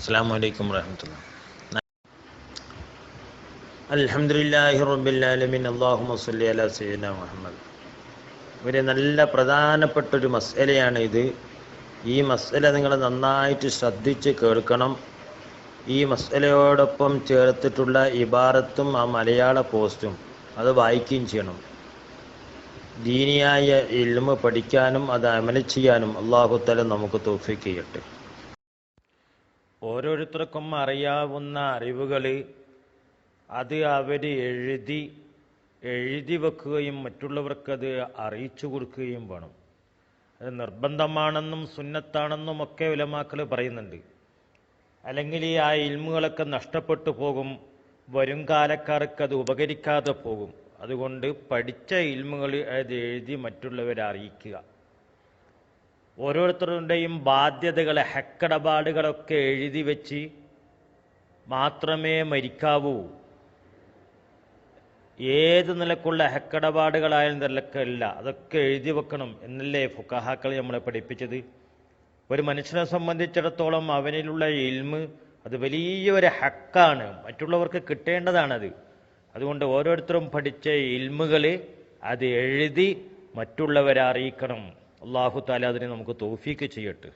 അസ്സാം വലൈക്കും സയ്യിദന മുഹമ്മദ്. ഒരു നല്ല പ്രധാനപ്പെട്ട ഒരു മസലയാണ് ഇത്. ഈ മസല നിങ്ങൾ നന്നായിട്ട് ശ്രദ്ധിച്ച് കേൾക്കണം. ഈ മസലയോടൊപ്പം ചേർത്തിട്ടുള്ള ഇബാറത്തും ആ മലയാള പോസ്റ്റും അത് വായിക്കുകയും ചെയ്യണം. ദീനിയായ ഇൽമ പഠിക്കാനും അത് അമല ചെയ്യാനും അള്ളാഹുത്തല നമുക്ക് തോഫിക്ക് ഓരോരുത്തർക്കും അറിയാവുന്ന അറിവുകൾ അത് അവർ എഴുതി എഴുതി വെക്കുകയും മറ്റുള്ളവർക്കത് അറിയിച്ചു കൊടുക്കുകയും വേണം. അത് നിർബന്ധമാണെന്നും സുന്നത്താണെന്നും ഒക്കെ ഉലമാക്കൾ പറയുന്നുണ്ട്. അല്ലെങ്കിൽ ഈ ആ ഇൽമുകളൊക്കെ നഷ്ടപ്പെട്ടു പോകും വരും കാലക്കാർക്ക് അത് ഉപകരിക്കാതെ പോകും. അതുകൊണ്ട് പഠിച്ച ഇൽമുകൾ അത് എഴുതി മറ്റുള്ളവരെ അറിയിക്കുക. ഓരോരുത്തരുടെയും ബാധ്യതകളെ ഹക്കടപാടുകളൊക്കെ എഴുതി വെച്ച് മാത്രമേ മരിക്കാവൂ. ഏത് നിലക്കുള്ള ഹക്കടപാടുകളായാലും നിലക്കല്ല. അതൊക്കെ എഴുതി വെക്കണം എന്നല്ലേ ഫുക്കഹാക്കൾ നമ്മളെ പഠിപ്പിച്ചത്. ഒരു മനുഷ്യനെ സംബന്ധിച്ചിടത്തോളം അവനിലുള്ള ഇൽമ് അത് വലിയൊരു ഹക്കാണ്. മറ്റുള്ളവർക്ക് കിട്ടേണ്ടതാണത്. അതുകൊണ്ട് ഓരോരുത്തരും പഠിച്ച ഇൽമുകൾ അത് എഴുതി മറ്റുള്ളവരെ അറിയിക്കണം. അള്ളാഹു താല അതിനെ നമുക്ക് തോഫീക്ക് ചെയ്യട്ടെ.